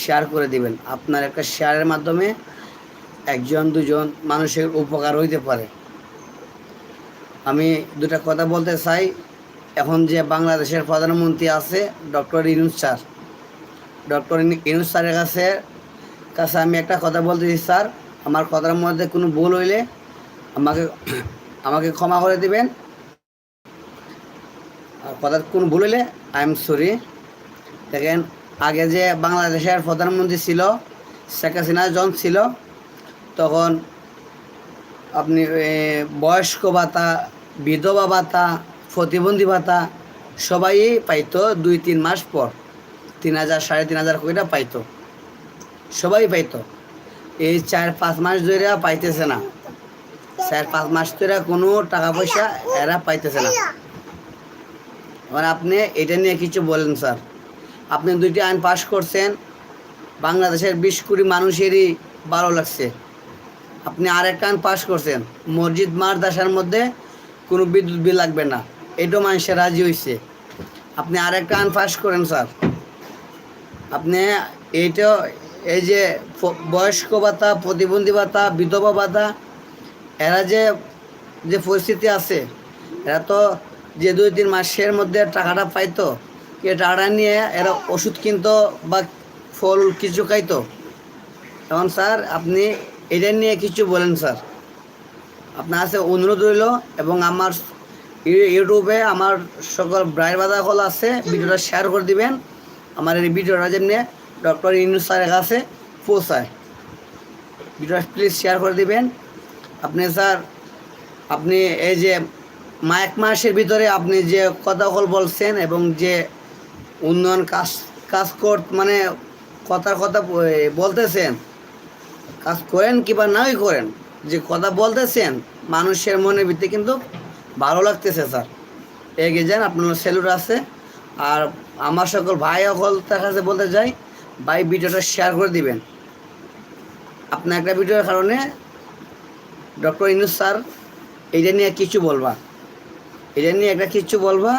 Share করে দিবেন। আপনার একটা শেয়ারের মাধ্যমে একজন, দুজন মানুষের উপকার হইতে পারে। আমি দুটা কথা বলতে চাই। এখন যে বাংলাদেশের প্রধানমন্ত্রী আছে, doctor Yunus sir. Doctor Yunus স্যারের কাছে কাছে আমি একটা কথা বলতেছি স্যার। আমার কথার মধ্যে কোনো ভুল হইলে আমাকে আমাকে ক্ষমা করে দিবেন। আর কথার কোনো ভুল হইলে আই এম সরি দেখেন আগে যে বাংলাদেশের প্রধানমন্ত্রী ছিল, শেখ হাসিনা জন ছিল, তখন আপনি বয়স্ক ভাতা, বিধবা ভাতা, প্রতিবন্ধী ভাতা সবাই পাইতো দুই, তিন মাস পর। তিন হাজার, সাড়ে তিন হাজার কইটা পাইতো। সবাই পাইতো। এই চার, পাঁচ মাস ধরে পাইতেছে না। চার, পাঁচ মাস ধরে কোনো টাকা পয়সা এরা পাইতেছে না। এবার আপনি এটা নিয়ে কিছু বলেন, স্যার। আপনি দুইটি আইন পাশ করছেন, বাংলাদেশের বিশ কোটি মানুষেরই ভালো লাগছে। আপনি আরেকটা আইন পাশ করছেন, মসজিদ মাদ্রাসার মধ্যে কোনো বিদ্যুৎ বিল লাগবে না। এটাও মানুষের রাজি হয়েছে আপনি আরেকটা আইন পাশ করেন, স্যার। আপনি এইটা, এই যে বয়স্ক ভাতা, প্রতিবন্ধী ভাতা, বিধবা ভাতা, এরা যে যে পরিস্থিতি আছে, এরা তো যে দুই তিন মাসের মধ্যে টাকাটা পাইতো এ টাকাটা নিয়ে এরা ওষুধ কিনতো বা ফল কিছু খাইতো। এখন স্যার, আপনি এটা নিয়ে কিছু বলেন স্যার। আপনার কাছে অনুরোধ রইল এবং আমার ইউ- ইউটিউবে আমার সকল ব্রাইট বাধা কল আছে, ভিডিওটা শেয়ার করে দিবেন। আমার এই ভিডিওটা যেমনি ডক্টর ইনু স্যারের কাছে পৌঁছায়। ভিডিওটা প্লিজ শেয়ার করে দিবেন। আপনি স্যার, আপনি এই যে মা এক মাসের ভিতরে আপনি যে কথা কল বলছেন এবং যে উন্নয়ন কাজ কাজ কর মানে কথার কথা বলতেছেন। কাজ করেন কিংবা নাই করেন, যে কথা বলতেছেন, মানুষের মনের ভিত্তি কিন্তু ভালো লাগতেছে, স্যার। এগিয়ে যান, আপনার সেলুট আছে। আর আমার সকল ভাই সকল তার কাছে বলতে যাই ভাই ভিডিওটা শেয়ার করে দিবেন। আপনার একটা ভিডিওর কারণে ডক্টর ইনুস স্যার, এটা নিয়ে কিছু বলবা। এটা নিয়ে একটা কিছু বলবা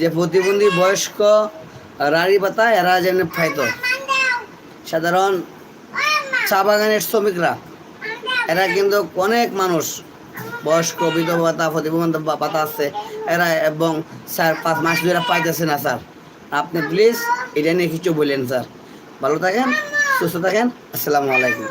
যে প্রতিবন্ধী বয়স্ক রাড়ি পাতা, এরা যেন ফাইত সাধারণ চা বাগানের শ্রমিকরা। এরা কিন্তু অনেক মানুষ। বয়স্ক, বিধবা ভাতা প্রতিবন্ধ পাতা আছে। এরা এবং স্যার পাঁচ মাস ধরে পাইতেছে না, স্যার। আপনি প্লিজ এটা নিয়ে কিছু বলেন, স্যার। ভালো থাকেন, সুস্থ থাকেন। আসসালামু আলাইকুম।